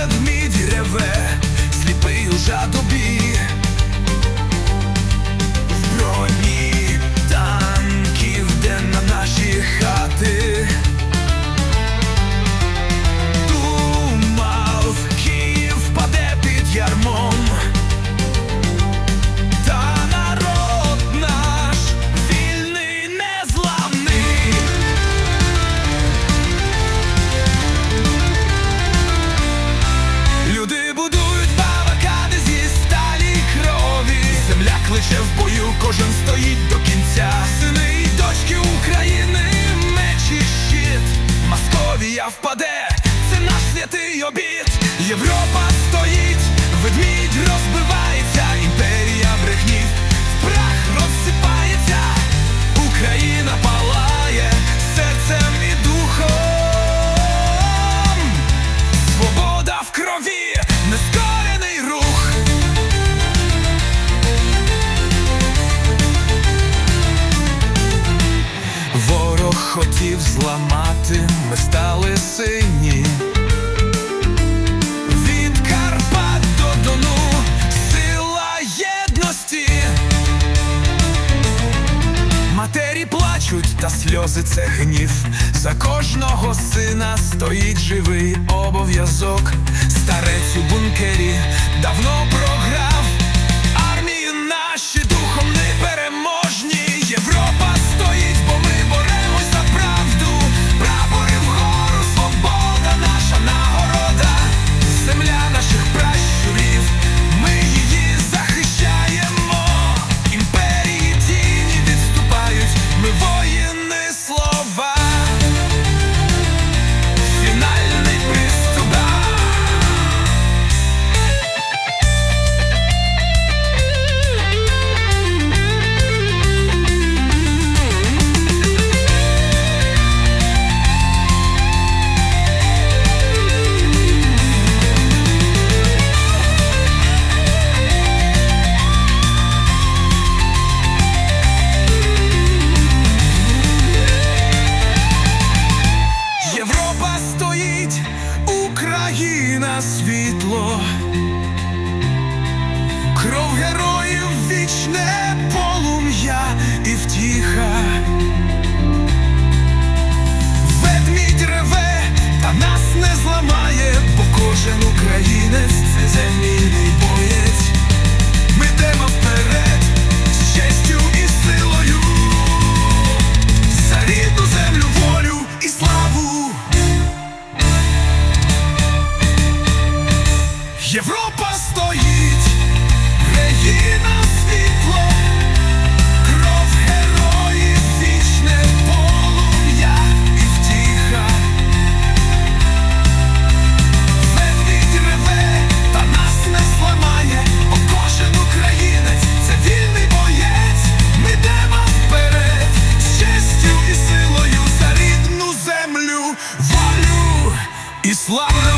ведмідь реве, сліпий у жадобу робіт, Європа стоїть, ведмідь розбивається, імперія брехні, прах розсипається, Україна палає серцем і духом, свобода в крові, нескорений рух. Ворог хотів зламати, ми стали сині. плачуть, та сльози це гнів. За кожного сина стоїть живий обов'язок, старець у бункері давно програв. стоїть Україна світло, кров героїв fly.